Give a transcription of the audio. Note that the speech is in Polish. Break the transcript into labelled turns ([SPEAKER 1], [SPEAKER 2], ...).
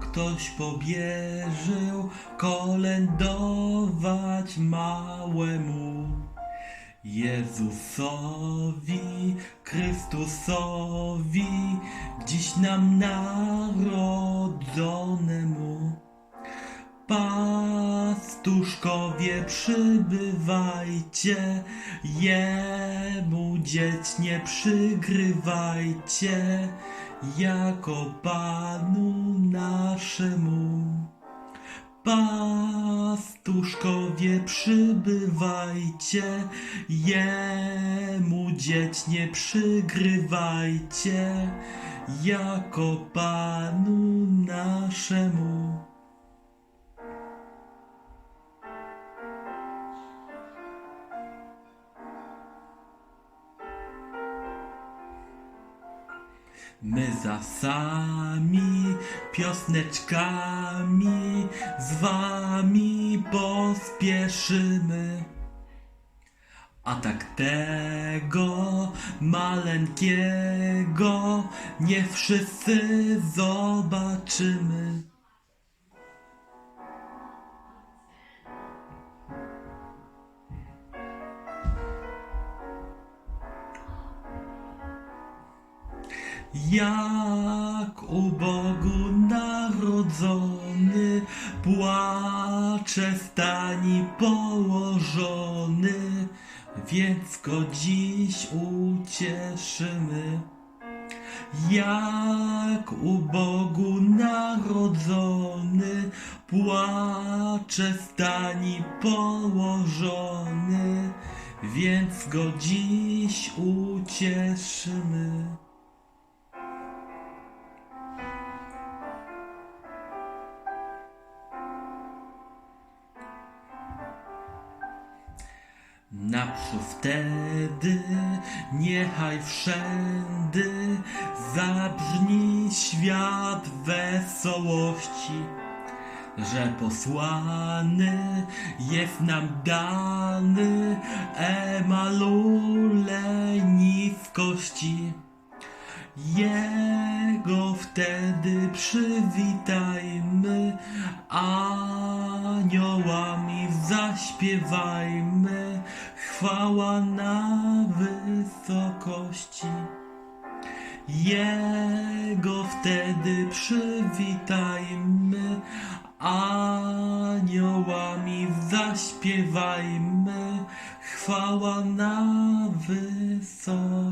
[SPEAKER 1] ktoś pobierzył, kolędować małemu. Jezusowi, Chrystusowi, dziś nam narodzonemu. Pastuszkowie przybywajcie, Jemu dzieć nie przygrywajcie, jako Panu naszemu. Pastuszkowie przybywajcie, Jemu dzieć nie przygrywajcie, jako Panu naszemu. My za sami piosneczkami z wami pospieszymy. A tak tego maleńkiego nie wszyscy zobaczymy. Jak u Bogu narodzony, płacze stani położony, więc go dziś ucieszymy. Jak u Bogu narodzony, płacze stani położony, więc go dziś ucieszymy. Naprzód wtedy niechaj wszędy zabrzmi świat wesołości, że posłany jest nam dany Emalule niskości. Jego wtedy przywitajmy, aniołami zaśpiewajmy, chwała na wysokości. Jego wtedy przywitajmy, aniołami zaśpiewajmy, chwała na wysokości.